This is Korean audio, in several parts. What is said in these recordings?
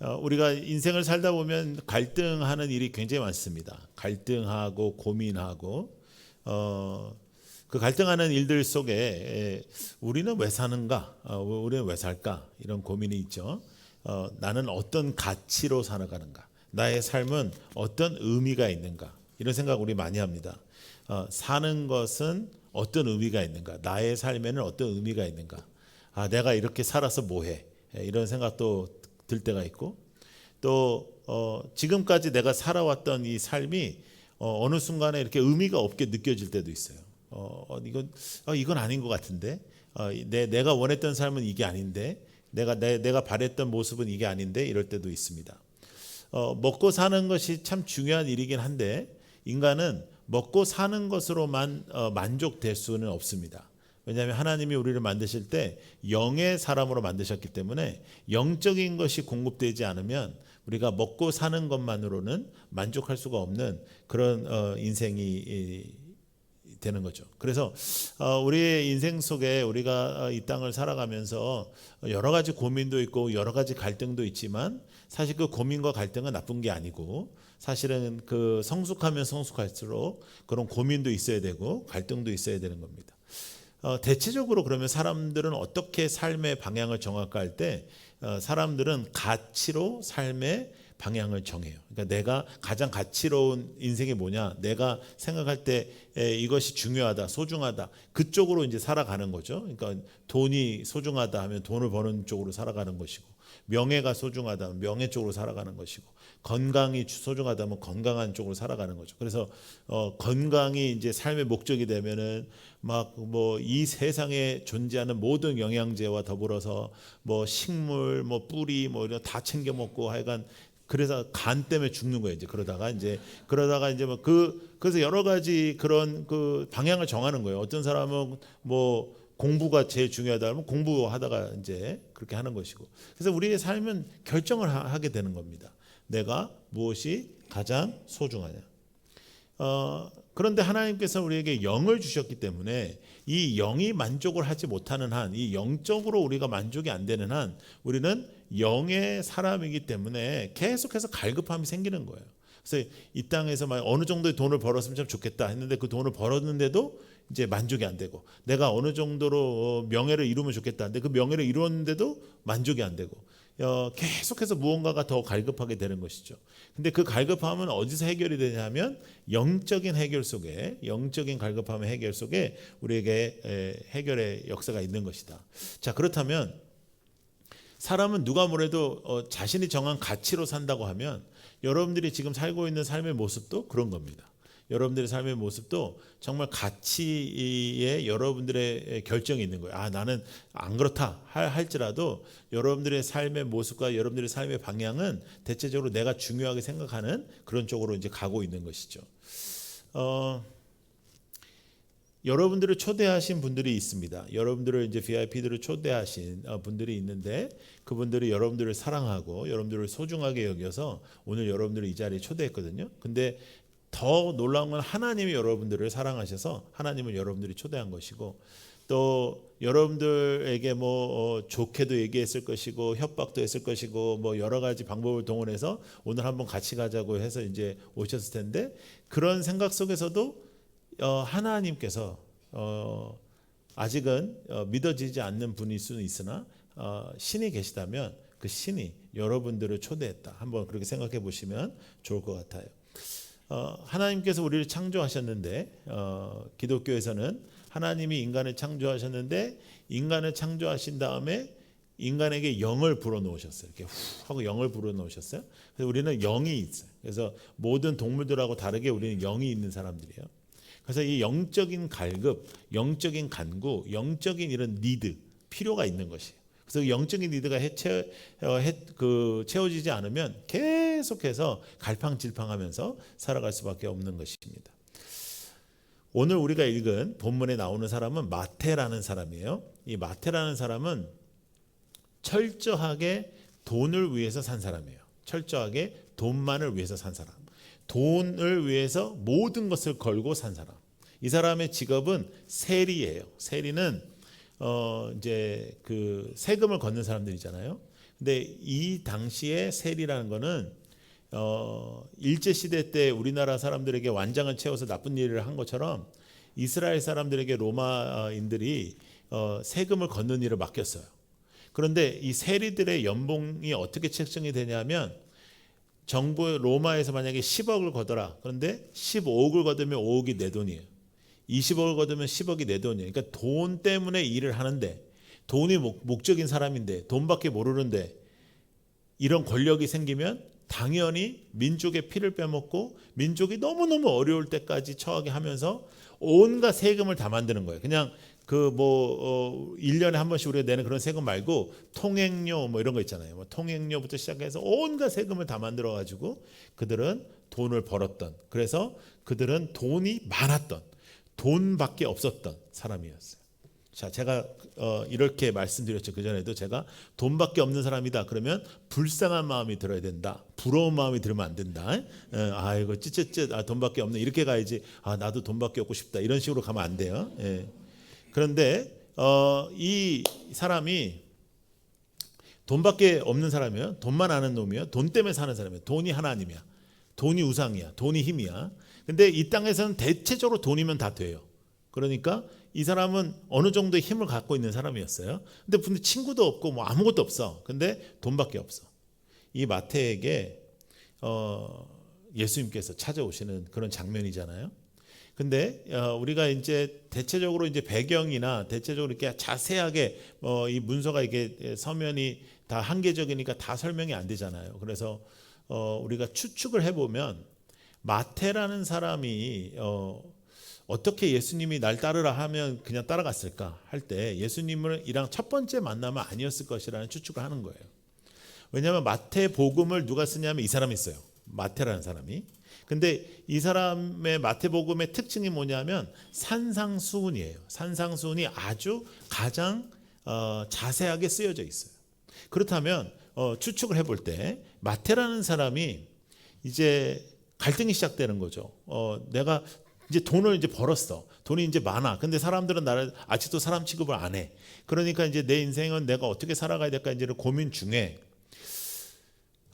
어, 우리가 인생을 살다 보면 갈등하는 일이 굉장히 많습니다. 갈등하고 고민하고 어, 그 갈등하는 일들 속에 에, 우리는 왜 사는가, 어, 우리는 왜 살까 이런 고민이 있죠. 어, 나는 어떤 가치로 살아가는가, 나의 삶은 어떤 의미가 있는가 이런 생각 우리 많이 합니다. 어, 사는 것은 어떤 의미가 있는가, 나의 삶에는 어떤 의미가 있는가. 아, 내가 이렇게 살아서 뭐해? 예, 이런 생각도 들 때가 있고 또 어, 지금까지 내가 살아왔던 이 삶이 어, 어느 순간에 이렇게 의미가 없게 느껴질 때도 있어요. 어, 어, 이건 어, 이건 아닌 것 같은데 어, 내 내가 원했던 삶은 이게 아닌데 내가 내, 내가 바랬던 모습은 이게 아닌데 이럴 때도 있습니다. 어, 먹고 사는 것이 참 중요한 일이긴 한데 인간은 먹고 사는 것으로만 어, 만족될 수는 없습니다. 왜냐하면 하나님이 우리를 만드실 때 영의 사람으로 만드셨기 때문에 영적인 것이 공급되지 않으면 우리가 먹고 사는 것만으로는 만족할 수가 없는 그런 어, 인생이 이, 되는 거죠. 그래서 어, 우리의 인생 속에 우리가 어, 이 땅을 살아가면서 여러 가지 고민도 있고 여러 가지 갈등도 있지만 사실 그 고민과 갈등은 나쁜 게 아니고 사실은 그 성숙하면 성숙할수록 그런 고민도 있어야 되고 갈등도 있어야 되는 겁니다. 어, 대체적으로 그러면 사람들은 어떻게 삶의 방향을 정할까 할때 어, 사람들은 가치로 삶의 방향을 정해요. 그러니까 내가 가장 가치로운 인생이 뭐냐, 내가 생각할 때 에, 이것이 중요하다, 소중하다 그쪽으로 이제 살아가는 거죠. 그러니까 돈이 소중하다 하면 돈을 버는 쪽으로 살아가는 것이고 명예가 소중하다면 명예 쪽으로 살아가는 것이고 건강이 소중하다면 건강한 쪽으로 살아가는 거죠. 그래서 어, 건강이 이제 삶의 목적이 되면은 막 뭐 이 세상에 존재하는 모든 영양제와 더불어서 뭐 식물, 뭐 뿌리, 뭐 이런 다 챙겨 먹고 하여간 그래서 간 때문에 죽는 거예요. 이제 그러다가 이제 그러다가 이제 뭐 그 그래서 여러 가지 그런 그 방향을 정하는 거예요. 어떤 사람은 뭐 공부가 제일 중요하다 면 공부하다가 이제 그렇게 하는 것이고. 그래서 우리의 삶은 결정을 하게 되는 겁니다. 내가 무엇이 가장 소중하냐. 어, 그런데 하나님께서 우리에게 영을 주셨기 때문에 이 영이 만족을 하지 못하는 한, 이 영적으로 우리가 만족이 안 되는 한, 우리는 영의 사람이기 때문에 계속해서 갈급함이 생기는 거예요. 그래서 이 땅에서 막 어느 정도의 돈을 벌었으면 참 좋겠다 했는데 그 돈을 벌었는데도 이제 만족이 안 되고 내가 어느 정도로 명예를 이루면 좋겠다 했는데 그 명예를 이루었는데도 만족이 안 되고 어, 계속해서 무언가가 더 갈급하게 되는 것이죠. 근데 그 갈급함은 어디서 해결이 되냐면 영적인 해결 속에 영적인 갈급함의 해결 속에 우리에게 해결의 역사가 있는 것이다. 자 그렇다면 사람은 누가 뭐래도 어, 자신이 정한 가치로 산다고 하면 여러분들이 지금 살고 있는 삶의 모습도 그런 겁니다. 여러분들의 삶의 모습도 정말 가치에 여러분들의 결정이 있는 거예요. 아, 나는 안 그렇다 할지라도 여러분들의 삶의 모습과 여러분들의 삶의 방향은 대체적으로 내가 중요하게 생각하는 그런 쪽으로 이제 가고 있는 것이죠. 어, 여러분들을 초대하신 분들이 있습니다. 여러분들을 이제 VIP들을 초대하신 어, 분들이 있는데 그분들이 여러분들을 사랑하고 여러분들을 소중하게 여겨서 오늘 여러분들을 이 자리에 초대했거든요. 근데 더 놀라운 건 하나님이 여러분들을 사랑하셔서 하나님을 여러분들이 초대한 것이고 또 여러분들에게 뭐 어, 좋게도 얘기했을 것이고 협박도 했을 것이고 뭐 여러 가지 방법을 동원해서 오늘 한번 같이 가자고 해서 이제 오셨을 텐데 그런 생각 속에서도 어, 하나님께서 어, 아직은 믿어지지 않는 분일 수는 있으나 신이 계시다면 그 신이 여러분들을 초대했다. 한번 그렇게 생각해 보시면 좋을 것 같아요. 어, 하나님께서 우리를 창조하셨는데 어, 기독교에서는 하나님이 인간을 창조하셨는데 인간을 창조하신 다음에 인간에게 영을 불어넣으셨어요. 이렇게 후 하고 영을 불어넣으셨어요. 그래서 우리는 영이 있어요. 그래서 모든 동물들하고 다르게 우리는 영이 있는 사람들이에요. 그래서 이 영적인 갈급, 영적인 간구, 영적인 이런 니드 필요가 있는 것이에요. 그래서 영적인 리드가 해체, 어, 해, 그 채워지지 않으면 계속해서 갈팡질팡하면서 살아갈 수밖에 없는 것입니다. 오늘 우리가 읽은 본문에 나오는 사람은 마태라는 사람이에요. 이 마태라는 사람은 철저하게 돈을 위해서 산 사람이에요. 철저하게 돈만을 위해서 산 사람. 돈을 위해서 모든 것을 걸고 산 사람. 이 사람의 직업은 세리예요. 세리는 어 이제 그 세금을 걷는 사람들이잖아요. 근데 이 당시에 세리라는 거는 어, 일제 시대 때 우리나라 사람들에게 완장을 채워서 나쁜 일을 한 것처럼 이스라엘 사람들에게 로마인들이 어, 세금을 걷는 일을 맡겼어요. 그런데 이 세리들의 연봉이 어떻게 책정이 되냐면 정부 로마에서 만약에 10억을 거더라. 그런데 15억을 거두면 5억이 내 돈이에요. 20억을 거두면 10억이 내 돈이에요. 그러니까 돈 때문에 일을 하는데 돈이 목, 목적인 사람인데 돈밖에 모르는데 이런 권력이 생기면 당연히 민족의 피를 빼먹고 민족이 너무너무 어려울 때까지 처하게 하면서 온갖 세금을 다 만드는 거예요. 그냥 그뭐 어, 1년에 한 번씩 우리가 내는 그런 세금 말고 통행료 뭐 이런 거 있잖아요. 뭐 통행료부터 시작해서 온갖 세금을 다 만들어 가지고 그들은 돈을 벌었던 그래서 그들은 돈이 많았던 돈밖에 없었던 사람이었어요. 자, 제가 어, 이렇게 말씀드렸죠. 그 전에도 제가 돈밖에 없는 사람이다. 그러면 불쌍한 마음이 들어야 된다. 부러운 마음이 들으면 안 된다. 에? 아이고 찌찌찌 아, 돈밖에 없네. 이렇게 가야지. 아, 나도 돈밖에 없고 싶다. 이런 식으로 가면 안 돼요. 예. 그런데 어, 이 사람이 돈밖에 없는 사람이에요. 돈만 아는 놈이에요. 돈 때문에 사는 사람이에요. 돈이 하나님이야. 돈이 우상이야. 돈이 힘이야. 근데 이 땅에서는 대체적으로 돈이면 다 돼요. 그러니까 이 사람은 어느 정도의 힘을 갖고 있는 사람이었어요. 근데 근데 친구도 없고 뭐 아무것도 없어. 근데 돈밖에 없어. 이 마태에게 어, 예수님께서 찾아오시는 그런 장면이잖아요. 근데 어, 우리가 이제 대체적으로 이제 배경이나 대체적으로 이렇게 자세하게 어, 이 문서가 이게 서면이 다 한계적이니까 다 설명이 안 되잖아요. 그래서 어, 우리가 추측을 해보면 마태라는 사람이 어, 어떻게 예수님이 날 따르라 하면 그냥 따라갔을까 할 때 예수님을 이랑 첫 번째 만남은 아니었을 것이라는 추측을 하는 거예요. 왜냐하면 마태 복음을 누가 쓰냐면 이 사람이 있어요. 마태라는 사람이. 근데 이 사람의 마태복음의 특징이 뭐냐면 산상수훈이에요. 산상수훈이 아주 가장 어, 자세하게 쓰여져 있어요. 그렇다면 어, 추측을 해볼 때 마태라는 사람이 이제 갈등이 시작되는 거죠. 어, 내가 이제 돈을 이제 벌었어. 돈이 이제 많아. 근데 사람들은 나를 아직도 사람 취급을 안 해. 그러니까 이제 내 인생은 내가 어떻게 살아가야 될까 이제 고민 중에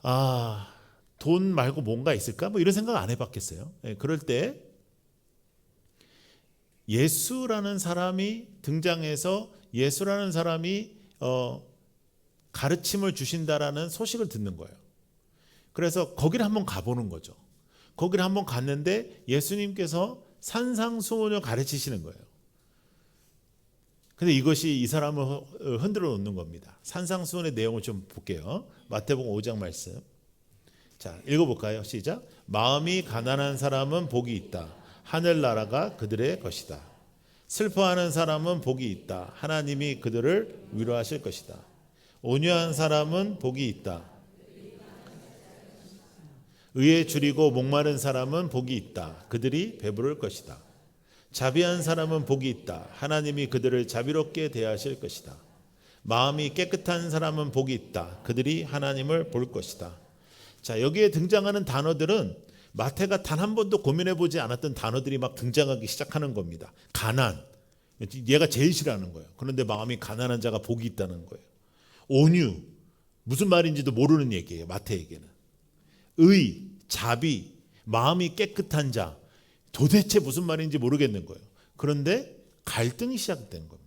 아, 돈 말고 뭔가 있을까? 뭐 이런 생각 안 해봤겠어요. 예, 그럴 때 예수라는 사람이 등장해서 예수라는 사람이 어, 가르침을 주신다라는 소식을 듣는 거예요. 그래서 거기를 한번 가보는 거죠. 거기를 한번 갔는데 예수님께서 산상수훈을 가르치시는 거예요. 근데 이것이 이 사람을 흔들어 놓는 겁니다. 산상수훈의 내용을 좀 볼게요. 마태복음 5장 말씀. 자, 읽어 볼까요? 시작. 마음이 가난한 사람은 복이 있다. 하늘 나라가 그들의 것이다. 슬퍼하는 사람은 복이 있다. 하나님이 그들을 위로하실 것이다. 온유한 사람은 복이 있다. 의에 줄이고 목마른 사람은 복이 있다. 그들이 배부를 것이다. 자비한 사람은 복이 있다. 하나님이 그들을 자비롭게 대하실 것이다. 마음이 깨끗한 사람은 복이 있다. 그들이 하나님을 볼 것이다. 자, 여기에 등장하는 단어들은 마태가 단 한 번도 고민해 보지 않았던 단어들이 막 등장하기 시작하는 겁니다. 가난. 얘가 제일 싫어하는 거예요. 그런데 마음이 가난한 자가 복이 있다는 거예요. 온유. 무슨 말인지도 모르는 얘기예요. 마태에게는. 의, 자비, 마음이 깨끗한 자. 도대체 무슨 말인지 모르겠는 거예요. 그런데 갈등이 시작된 겁니다.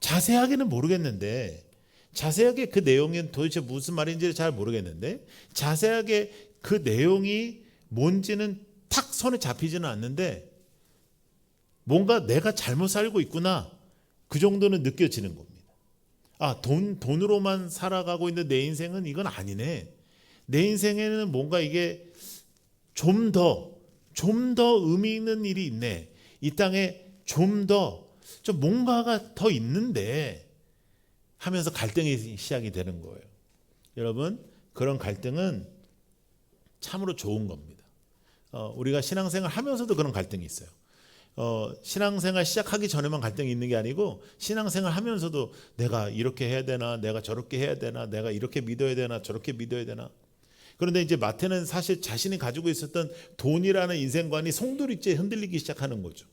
자세하게는 모르겠는데 자세하게 그 내용은 도대체 무슨 말인지 잘 모르겠는데 자세하게 그 내용이 뭔지는 탁 손에 잡히지는 않는데 뭔가 내가 잘못 살고 있구나 그 정도는 느껴지는 겁니다. 아, 돈 돈으로만 살아가고 있는 내 인생은 이건 아니네. 내 인생에는 뭔가 이게 좀 더, 좀 더 의미 있는 일이 있네. 이 땅에 좀 더, 좀 뭔가가 더 있는데 하면서 갈등이 시작이 되는 거예요. 여러분, 그런 갈등은 참으로 좋은 겁니다. 어, 우리가 신앙생활 하면서도 그런 갈등이 있어요. 어, 신앙생활 시작하기 전에만 갈등이 있는 게 아니고 신앙생활 하면서도 내가 이렇게 해야 되나, 내가 저렇게 해야 되나, 내가 이렇게 믿어야 되나, 저렇게 믿어야 되나. 그런데 이제 마태는 사실 자신이 가지고 있었던 돈이라는 인생관이 송두리째 흔들리기 시작하는 거죠.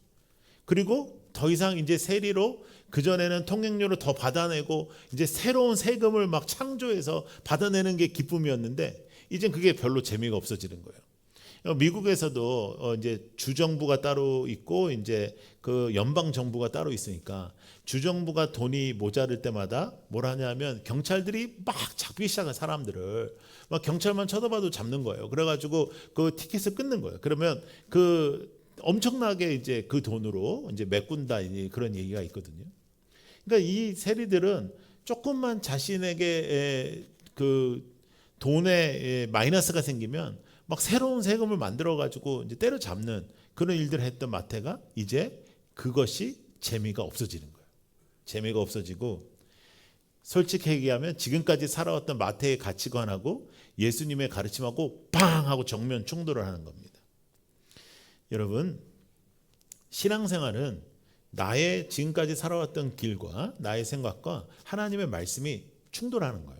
그리고 더 이상 이제 세리로 그 전에는 통행료를 더 받아내고 이제 새로운 세금을 막 창조해서 받아내는 게 기쁨이었는데 이젠 그게 별로 재미가 없어지는 거예요. 어, 미국에서도 어, 이제 주정부가 따로 있고 이제 그 연방 정부가 따로 있으니까 주정부가 돈이 모자랄 때마다 뭘 하냐면 경찰들이 막 잡기 시작한 사람들을 막 경찰만 쳐다봐도 잡는 거예요. 그래가지고 그 티켓을 끊는 거예요. 그러면 그 엄청나게 이제 그 돈으로 이제 메꾼다 그런 얘기가 있거든요. 그러니까 이 세리들은 조금만 자신에게 에, 그 돈에 에, 마이너스가 생기면 막 새로운 세금을 만들어 가지고 이제 때려잡는 그런 일들을 했던 마태가 이제 그것이 재미가 없어지는 거예요. 재미가 없어지고 솔직히 얘기하면 지금까지 살아왔던 마태의 가치관하고 예수님의 가르침하고 빵 하고 정면 충돌을 하는 겁니다. 여러분 신앙생활은 나의 지금까지 살아왔던 길과 나의 생각과 하나님의 말씀이 충돌하는 거예요.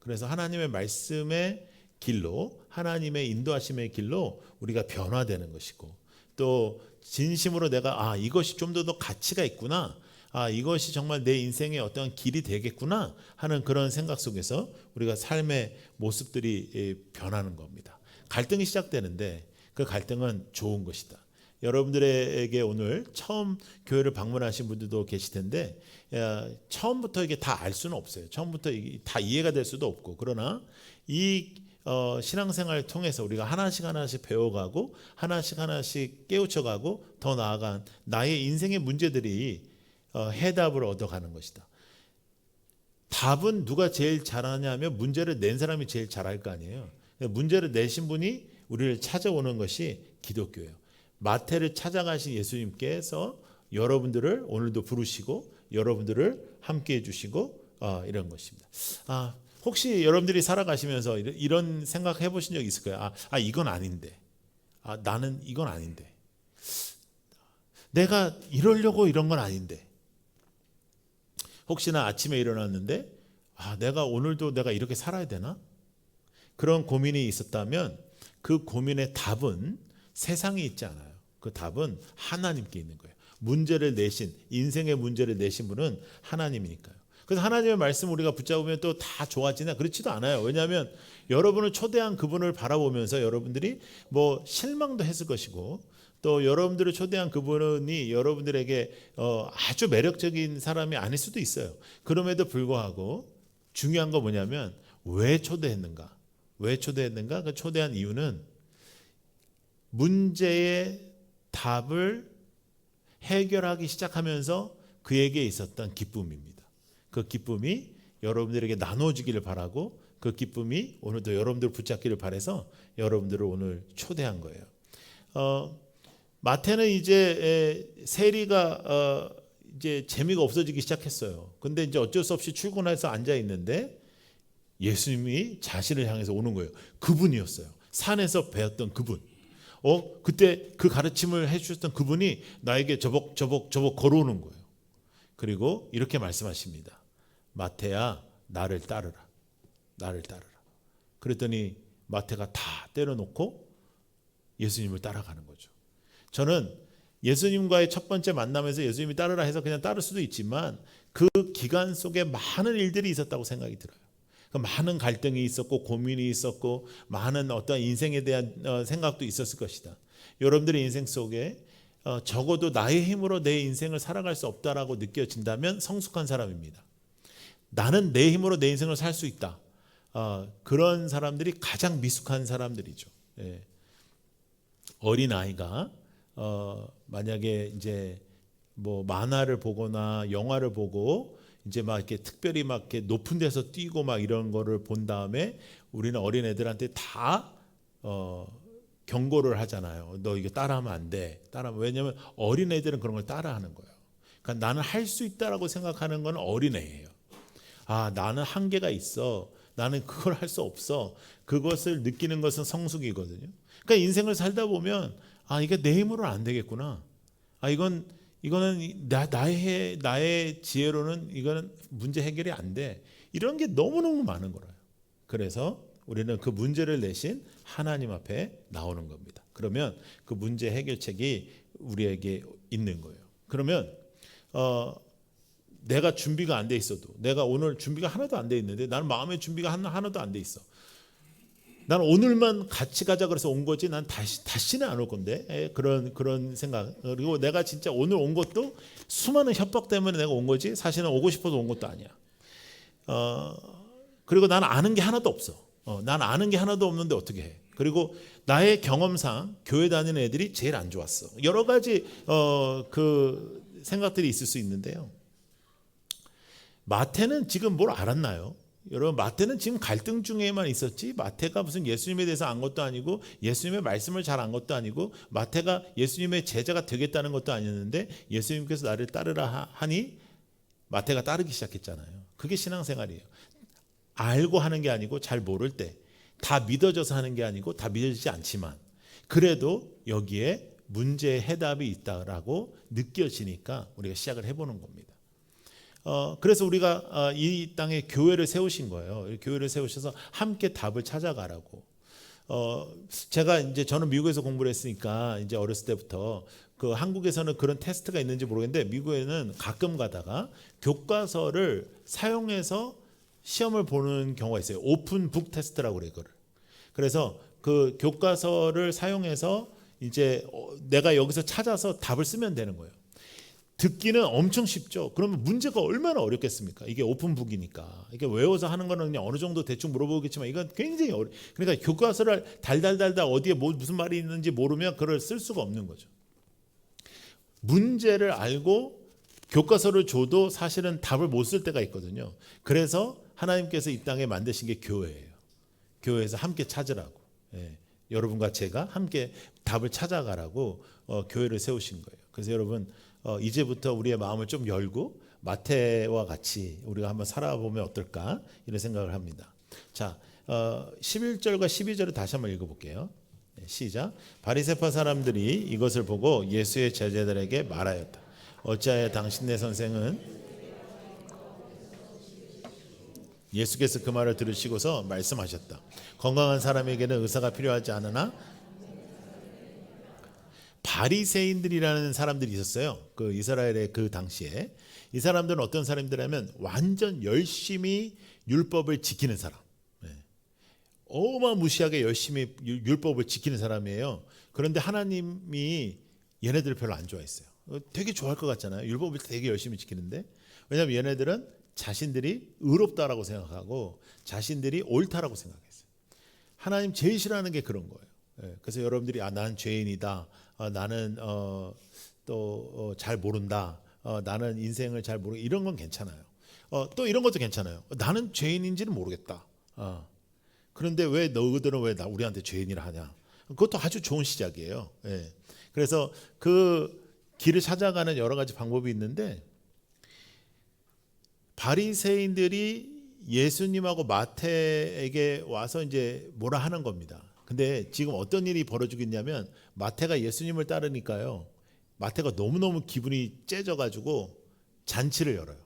그래서 하나님의 말씀의 길로 하나님의 인도하심의 길로 우리가 변화되는 것이고 또 진심으로 내가 아 이것이 좀 더 더 가치가 있구나 아 이것이 정말 내 인생의 어떤 길이 되겠구나 하는 그런 생각 속에서 우리가 삶의 모습들이 예, 변하는 겁니다. 갈등이 시작되는데 그 갈등은 좋은 것이다. 여러분들에게 오늘 처음 교회를 방문하신 분들도 계실 텐데 야, 처음부터 이게 다 알 수는 없어요. 처음부터 다 이해가 될 수도 없고 그러나 이 어, 신앙생활을 통해서 우리가 하나씩 하나씩 배워가고 하나씩 하나씩 깨우쳐가고 더 나아간 나의 인생의 문제들이 어, 해답을 얻어가는 것이다. 답은 누가 제일 잘하냐면 문제를 낸 사람이 제일 잘할 거 아니에요. 문제를 내신 분이 우리를 찾아오는 것이 기독교예요. 마태를 찾아가신 예수님께서 여러분들을 오늘도 부르시고 여러분들을 함께 해주시고 어, 이런 것입니다. 아 혹시 여러분들이 살아가시면서 이런, 생각 해보신 적 있을까요? 아, 아 이건 아닌데, 아 나는 이건 아닌데, 내가 이러려고 이런 건 아닌데. 혹시나 아침에 일어났는데 아 내가 오늘도 내가 이렇게 살아야 되나? 그런 고민이 있었다면 그 고민의 답은 세상에 있지 않아요. 그 답은 하나님께 있는 거예요. 문제를 내신 인생의 문제를 내신 분은 하나님이니까요. 그래서 하나님의 말씀 우리가 붙잡으면 또 다 좋아지나 그렇지도 않아요. 왜냐하면 여러분을 초대한 그분을 바라보면서 여러분들이 뭐 실망도 했을 것이고 또 여러분들을 초대한 그분이 여러분들에게 어 아주 매력적인 사람이 아닐 수도 있어요. 그럼에도 불구하고 중요한 거 뭐냐면 왜 초대했는가? 왜 초대했는가? 그 초대한 이유는 문제의 답을 해결하기 시작하면서 그에게 있었던 기쁨입니다. 그 기쁨이 여러분들에게 나눠지기를 바라고 그 기쁨이 오늘도 여러분들 붙잡기를 바래서 여러분들을 오늘 초대한 거예요. 어, 마태는 이제 세리가 어, 이제 재미가 없어지기 시작했어요. 근데 이제 어쩔 수 없이 출근해서 앉아 있는데 예수님이 자신을 향해서 오는 거예요. 그분이었어요. 산에서 배웠던 그분. 어 그때 그 가르침을 해주셨던 그분이 나에게 저벅 저벅 저벅 걸어오는 거예요. 그리고 이렇게 말씀하십니다. 마태야 나를 따르라. 나를 따르라. 그랬더니 마태가 다 때려놓고 예수님을 따라가는 거죠. 저는 예수님과의 첫 번째 만남에서 예수님이 따르라 해서 그냥 따를 수도 있지만 그 기간 속에 많은 일들이 있었다고 생각이 들어요. 그 많은 갈등이 있었고 고민이 있었고 많은 어떤 인생에 대한 어, 생각도 있었을 것이다. 여러분들의 인생 속에 어, 적어도 나의 힘으로 내 인생을 살아갈 수 없다라고 느껴진다면 성숙한 사람입니다. 나는 내 힘으로 내 인생을 살 수 있다. 어, 그런 사람들이 가장 미숙한 사람들이죠. 예. 어린 아이가 어, 만약에 이제 뭐 만화를 보거나 영화를 보고 이제 막 이렇게 특별히 막 이렇게 높은 데서 뛰고 막 이런 거를 본 다음에 우리는 어린 애들한테 다 어, 경고를 하잖아요. 너 이거 따라하면 안 돼. 따라하면 왜냐면 어린 애들은 그런 걸 따라하는 거예요. 그러니까 나는 할 수 있다라고 생각하는 건 어린 애예요. 아, 나는 한계가 있어. 나는 그걸 할 수 없어. 그것을 느끼는 것은 성숙이거든요. 그러니까 인생을 살다 보면 아, 이게 내 힘으로는 안 되겠구나. 아, 이건 이거는 나, 나의 나의 지혜로는 이거는 문제 해결이 안 돼. 이런 게 너무너무 많은 거예요. 그래서 우리는 그 문제를 내신 하나님 앞에 나오는 겁니다. 그러면 그 문제 해결책이 우리에게 있는 거예요. 그러면 어 내가 준비가 안 돼 있어도 내가 오늘 준비가 하나도 안 돼 있는데 나는 마음의 준비가 하나 하나 도 안 돼 있어. 난 오늘만 같이 가자 그래서 온 거지. 난 다시 다시는 안 올 건데 에, 그런 그런 생각. 그리고 내가 진짜 오늘 온 것도 수많은 협박 때문에 내가 온 거지. 사실은 오고 싶어서 온 것도 아니야. 어 그리고 나는 아는 게 하나도 없어. 어, 난 아는 게 하나도 없는데 어떻게 해? 그리고 나의 경험상 교회 다니는 애들이 제일 안 좋았어. 여러 가지 어, 그 생각들이 있을 수 있는데요. 마태는 지금 뭘 알았나요? 여러분 마태는 지금 갈등 중에만 있었지 마태가 무슨 예수님에 대해서 안 것도 아니고 예수님의 말씀을 잘 안 것도 아니고 마태가 예수님의 제자가 되겠다는 것도 아니었는데 예수님께서 나를 따르라 하니 마태가 따르기 시작했잖아요. 그게 신앙생활이에요. 알고 하는 게 아니고 잘 모를 때 다 믿어져서 하는 게 아니고 다 믿어지지 않지만 그래도 여기에 문제의 해답이 있다라고 느껴지니까 우리가 시작을 해보는 겁니다. 어, 그래서 우리가 어, 이 땅에 교회를 세우신 거예요. 교회를 세우셔서 함께 답을 찾아가라고. 어, 제가 이제 저는 미국에서 공부를 했으니까 이제 어렸을 때부터 그 한국에서는 그런 테스트가 있는지 모르겠는데 미국에는 가끔 가다가 교과서를 사용해서 시험을 보는 경우가 있어요. 오픈 북 테스트라고 그래요, 그거를. 그래서 그 교과서를 사용해서 이제 어, 내가 여기서 찾아서 답을 쓰면 되는 거예요. 듣기는 엄청 쉽죠. 그러면 문제가 얼마나 어렵겠습니까? 이게 오픈북이니까. 이게 외워서 하는 거는 그냥 어느 정도 대충 물어보겠지만 이건 굉장히 어려. 그러니까 교과서를 달달달달 어디에 뭐 무슨 말이 있는지 모르면 그걸 쓸 수가 없는 거죠. 문제를 알고 교과서를 줘도 사실은 답을 못 쓸 때가 있거든요. 그래서 하나님께서 이 땅에 만드신 게 교회예요. 교회에서 함께 찾으라고. 예. 여러분과 제가 함께 답을 찾아가라고 어, 교회를 세우신 거예요. 그래서 여러분 어, 이제부터 우리의 마음을 좀 열고 마태와 같이 우리가 한번 살아보면 어떨까 이런 생각을 합니다. 자, 어, 11절과 12절을 다시 한번 읽어볼게요. 네, 시작. 바리새파 사람들이 이것을 보고 예수의 제자들에게 말하였다. 어찌하여 당신네 선생은 예수께서 그 말을 들으시고서 말씀하셨다. 건강한 사람에게는 의사가 필요하지 않으나 바리새인들이라는 사람들이 있었어요. 그 이스라엘의 그 당시에 이 사람들은 어떤 사람들이냐면 완전 열심히 율법을 지키는 사람. 네. 어마무시하게 열심히 율법을 지키는 사람이에요. 그런데 하나님이 얘네들을 별로 안 좋아했어요. 어, 되게 좋아할 것 같잖아요. 율법을 되게 열심히 지키는데 왜냐하면 얘네들은 자신들이 의롭다라고 생각하고 자신들이 옳다라고 생각했어요. 하나님 제일 싫어하는 게 그런 거예요. 예, 그래서 여러분들이 아, 난 죄인이다. 어, 나는 어, 또잘 어, 모른다. 어, 나는 인생을 잘 모르 이런 건 괜찮아요. 어, 또 이런 것도 괜찮아요. 나는 죄인인지는 모르겠다. 어. 그런데 왜 너희들은 왜 나, 우리한테 죄인이라 하냐? 그것도 아주 좋은 시작이에요. 예. 그래서 그 길을 찾아가는 여러 가지 방법이 있는데 바리새인들이 예수님하고 마태에게 와서 이제 뭐라 하는 겁니다. 근데 지금 어떤 일이 벌어지고 있냐면 마태가 예수님을 따르니까요. 마태가 너무너무 기분이 째져 가지고 잔치를 열어요.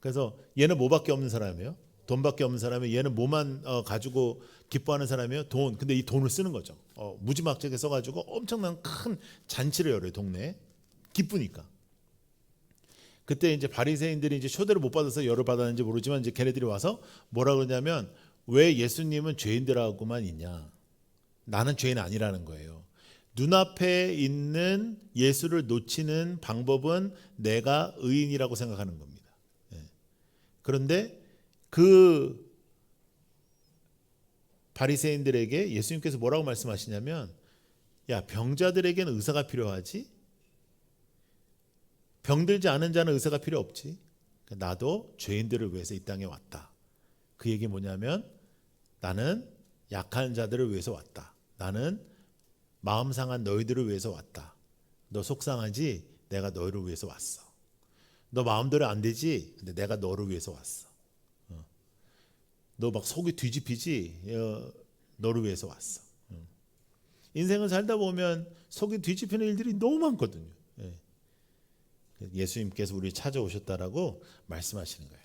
그래서 얘는 뭐밖에 없는 사람이에요? 돈밖에 없는 사람이 얘는 뭐만 어, 가지고 기뻐하는 사람이에요? 돈. 근데 이 돈을 쓰는 거죠. 어, 무지막지하게 써가지고 엄청난 큰 잔치를 열어요 동네에. 기쁘니까. 그때 이제 바리새인들이 이제 초대를 못 받아서 열을 받았는지 모르지만 이제 걔네들이 와서 뭐라 그러냐면 왜 예수님은 죄인들하고만 있냐? 나는 죄인 아니라는 거예요. 눈앞에 있는 예수를 놓치는 방법은 내가 의인이라고 생각하는 겁니다. 예. 그런데 그 바리새인들에게 예수님께서 뭐라고 말씀하시냐면 야 병자들에게는 의사가 필요하지 병들지 않은 자는 의사가 필요 없지 나도 죄인들을 위해서 이 땅에 왔다. 그 얘기 뭐냐면 나는 약한 자들을 위해서 왔다. 나는 마음 상한 너희들을 위해서 왔다. 너 속상하지? 내가 너희를 위해서 왔어. 너 마음대로 안 되지? 근데 내가 너를 위해서 왔어. 어. 너막 속이 뒤집히지? 어, 너를 위해서 왔어. 어. 인생을 살다 보면 속이 뒤집히는 일들이 너무 많거든요. 예. 예수님께서 우리 찾아오셨다라고 말씀하시는 거예요.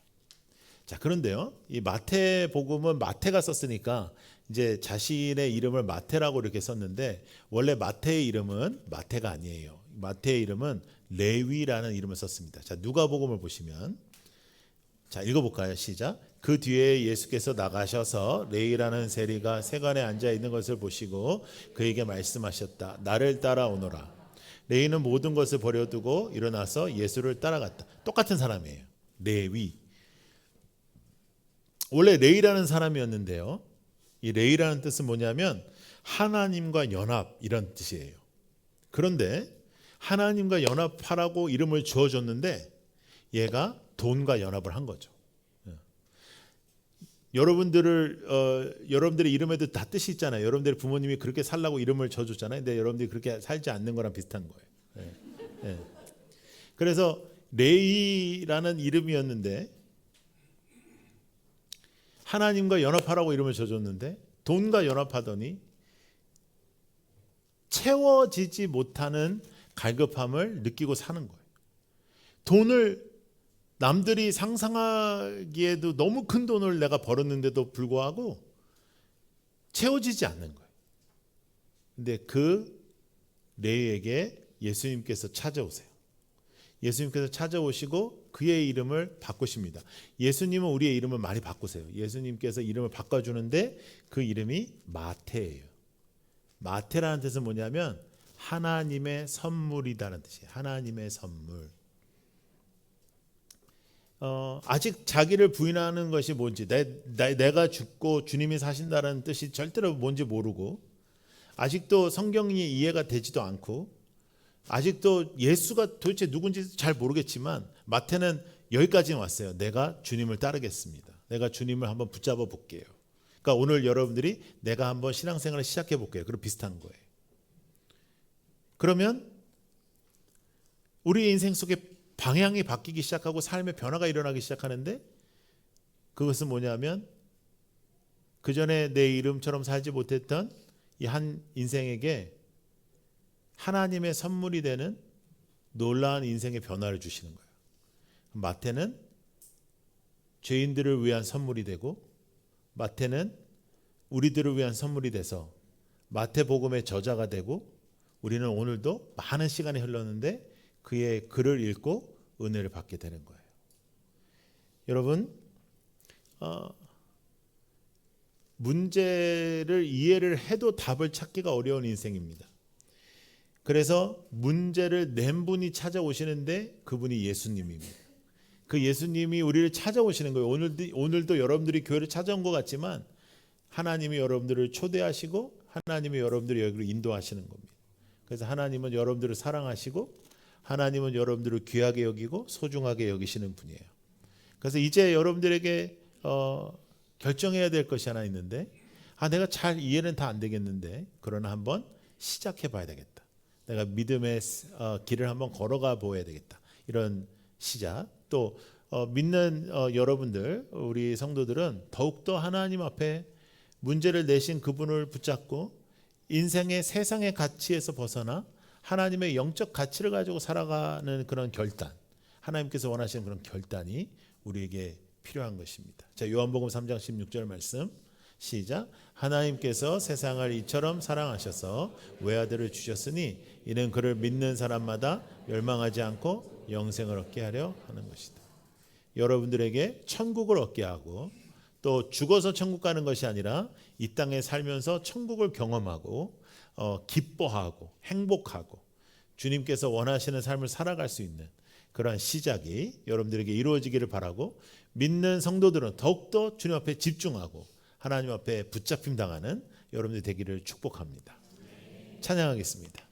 자, 그런데요. 이 마태 복음은 마태가 썼으니까 이제 자신의 이름을 마태라고 이렇게 썼는데 원래 마태의 이름은 마태가 아니에요. 마태의 이름은 레위라는 이름을 썼습니다. 자, 누가복음을 보시면 자, 읽어 볼까요? 시작. 그 뒤에 예수께서 나가셔서 레위라는 세리가 세관에 앉아 있는 것을 보시고 그에게 말씀하셨다. 나를 따라오너라. 레위는 모든 것을 버려두고 일어나서 예수를 따라갔다. 똑같은 사람이에요. 레위. 원래 레위라는 사람이었는데요. 이 레위라는 뜻은 뭐냐면 하나님과 연합 이런 뜻이에요. 그런데 하나님과 연합하라고 이름을 주어줬는데 얘가 돈과 연합을 한 거죠. 예. 여러분들을 어, 여러분들의 이름에도 다 뜻이 있잖아요. 여러분들의 부모님이 그렇게 살라고 이름을 줘줬잖아요. 근데 여러분들이 그렇게 살지 않는 거랑 비슷한 거예요. 예. 예. 그래서 레이라는 이름이었는데 하나님과 연합하라고 이름을 줘줬는데 돈과 연합하더니 채워지지 못하는 갈급함을 느끼고 사는 거예요. 돈을 남들이 상상하기에도 너무 큰 돈을 내가 벌었는데도 불구하고 채워지지 않는 거예요. 근데 그 레이에게 예수님께서 찾아오세요. 예수님께서 찾아오시고 그의 이름을 바꾸십니다. 예수님은 우리의 이름을 많이 바꾸세요. 예수님께서 이름을 바꿔주는데 그 이름이 마태예요. 마태라는 뜻은 뭐냐면 하나님의 선물이다는 뜻이에요. 하나님의 선물. 어, 아직 자기를 부인하는 것이 뭔지 내, 내, 가 죽고 주님이 사신다는 뜻이 절대로 뭔지 모르고 아직도 성경이 이해가 되지도 않고 아직도 예수가 도대체 누군지 잘 모르겠지만 마태는 여기까지 왔어요. 내가 주님을 따르겠습니다. 내가 주님을 한번 붙잡아 볼게요. 그러니까 오늘 여러분들이 내가 한번 신앙생활을 시작해 볼게요. 그럼 비슷한 거예요. 그러면 우리 인생 속에 방향이 바뀌기 시작하고 삶의 변화가 일어나기 시작하는데 그것은 뭐냐면 그 전에 내 이름처럼 살지 못했던 이 한 인생에게 하나님의 선물이 되는 놀라운 인생의 변화를 주시는 거예요. 마태는 죄인들을 위한 선물이 되고 마태는 우리들을 위한 선물이 돼서 마태복음의 저자가 되고 우리는 오늘도 많은 시간이 흘렀는데 그의 글을 읽고 은혜를 받게 되는 거예요. 여러분, 어, 문제를 이해를 해도 답을 찾기가 어려운 인생입니다. 그래서 문제를 낸 분이 찾아오시는데 그분이 예수님입니다. 그 예수님이 우리를 찾아오시는 거예요. 오늘도, 오늘도 여러분들이 교회를 찾아온 것 같지만 하나님이 여러분들을 초대하시고 하나님이 여러분들을 여기로 인도하시는 겁니다. 그래서 하나님은 여러분들을 사랑하시고 하나님은 여러분들을 귀하게 여기고 소중하게 여기시는 분이에요. 그래서 이제 여러분들에게 어, 결정해야 될 것이 하나 있는데 아 내가 잘 이해는 다 안 되겠는데 그러나 한번 시작해 봐야 되겠다. 내가 믿음의 어, 길을 한번 걸어가 보아야 되겠다. 이런 시작. 또 어, 믿는 어, 여러분들, 우리 성도들은 더욱더 하나님 앞에 문제를 내신 그분을 붙잡고 인생의 세상의 가치에서 벗어나 하나님의 영적 가치를 가지고 살아가는 그런 결단, 하나님께서 원하시는 그런 결단이 우리에게 필요한 것입니다. 자, 요한복음 3장 16절 말씀. 시작. 하나님께서 세상을 이처럼 사랑하셔서 외아들을 주셨으니 이는 그를 믿는 사람마다 멸망하지 않고 영생을 얻게 하려 하는 것이다. 여러분들에게 천국을 얻게 하고 또 죽어서 천국 가는 것이 아니라 이 땅에 살면서 천국을 경험하고 어, 기뻐하고 행복하고 주님께서 원하시는 삶을 살아갈 수 있는 그러한 시작이 여러분들에게 이루어지기를 바라고 믿는 성도들은 더욱더 주님 앞에 집중하고 하나님 앞에 붙잡힘 당하는 여러분들 되기를 축복합니다. 찬양하겠습니다.